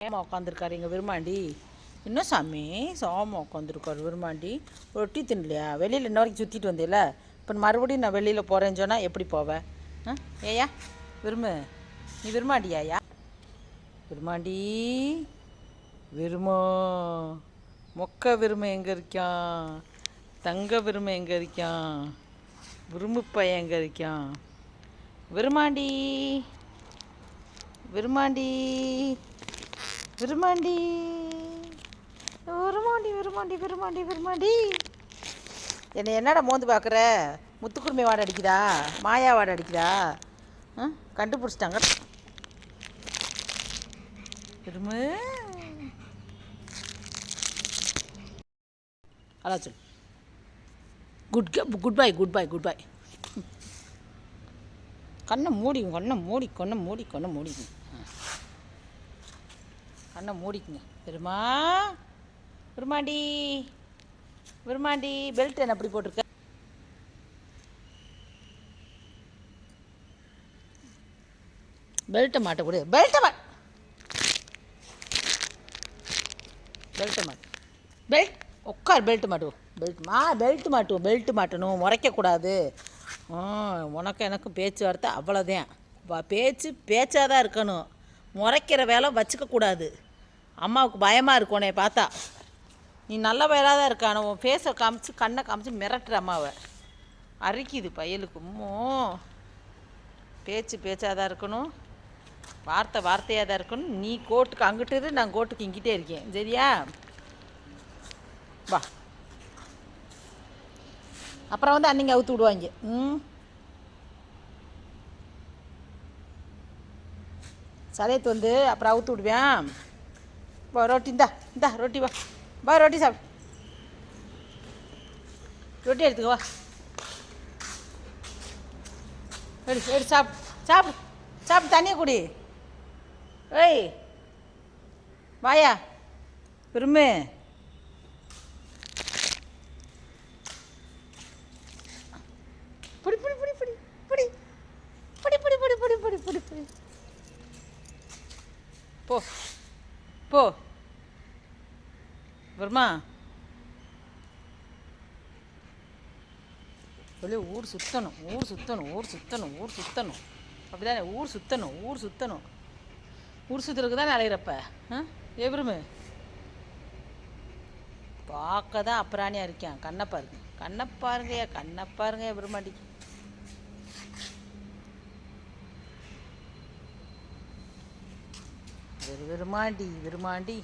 ஏமா உட்காந்துருக்காரு எங்கள் விரும்மாண்டி. இன்னும் சாமி? சோமா உட்காந்துருக்காரு விரும்மாண்டி. ரொட்டி தின்னலையா வெளியில் இன்ன வரைக்கும் சுற்றிட்டு வந்தேல இப்போ மறுபடியும் நான் வெளியில் போகிறேன்னு சொன்னால் எப்படி போவேன் ஆ? ஏயா விரும்பு. நீ விரும்மாண்டியாயா விரும்மாண்டி விருமோ மொக்க விரும்பு எங்கே இருக்கான் தங்க விரும்பு எங்கே இருக்கான் விரும்பு பையன் எங்கே இருக்கான் விரும்மாண்டி விரும்மாண்டி. விரும்மாண்டி. விரும்மாண்டி விரும்மாண்டி விரும்மாண்டி விரும்மாண்டி. என்னை என்னடா மோந்து பார்க்குற முத்துக்குருமை வாடை அடிக்குதா? மாயா வாடை அடிக்குதா? ஆ கண்டுபிடிச்சிட்டாங்க. திரும்ப அதான் சொல் good good bye good bye good bye கண்ணை மூடி கண்ணை மூடி கண்ணை மூடி கண்ணை மூடிங்க கண்ணை மூடிக்குங்க. பெருமா? பெருமாண்டி. பெருமாண்டி பெல்ட் என்ன அப்படி போட்டிருக்க? பெல்ட்டை மாட்டக்கூட பெல்ட்டை மாட் பெல்ட்டை மாட்டு. பெல்ட் உட்கார் பெல்ட் மாட்டுவோம் பெல்ட் மா? பெல்ட் மாட்டுவோம் பெல்ட் மாட்டணும். முறைக்கக்கூடாது உனக்கும் எனக்கும் பேச்சுவார்த்தை அவ்வளோதான் பேச்சு பேச்சாக தான் இருக்கணும். முறைக்கிற வேலை வச்சுக்கக்கூடாது அம்மாவுக்கு பயமாக இருக்கும் உன்னை பார்த்தா. நீ நல்ல பயலாக தான் இருக்கான உன் ஃபேஸை காமிச்சு கண்ணை காமிச்சு மிரட்டுற அம்மாவை. அரிக்குது பயலுக்கு. மோ பேச்சு பேச்சாக தான் இருக்கணும். வார்த்தை வார்த்தையாக தான் இருக்கணும். நீ கோட்டுக்கு அங்கிட்டு இரு நான் கோட்டுக்கு இங்கிட்டே இருக்கேன். சரியா? வா. அப்புறம் வந்து அன்னைங்க அவுத்து விடுவாங்க. ம்? சதயத்து வந்து அப்புறம் அவுத்து விடுவேன் வா ரொட்டி இந்தா இந்தா ரொட்டி வா. வா ரொட்டி சாப்பிடு ரொட்டி எடுத்துக்க வா. எடு எடு சாப்பிடு சாப்பிடு சாப்பிடு தண்ணியை குடி. ஏய் வாயா விரும்பு புடி புடி புடி புடி புடி. புடி புடி புடி புடி புடி புடி புடி. போ போ. வருமா? வெளியே ஊர் சுற்றணும் ஊர் சுற்றணும் ஊர் சுற்றணும் ஊர் சுற்றணும் அப்படிதானே ஊர் சுற்றணும் ஊர் சுற்றணும் ஊர் சுற்றுறதுக்கு தானே அலையிறப்ப ஆ? எவருமே பார்க்க தான் அப்புறாணியாக இருக்கேன் கண்ணை பாருங்க. கண்ணை பாருங்கய்யா கண்ணை பாருங்க விரும்பாண்டிக்கு விரு விருமாண்டி விருமாண்டி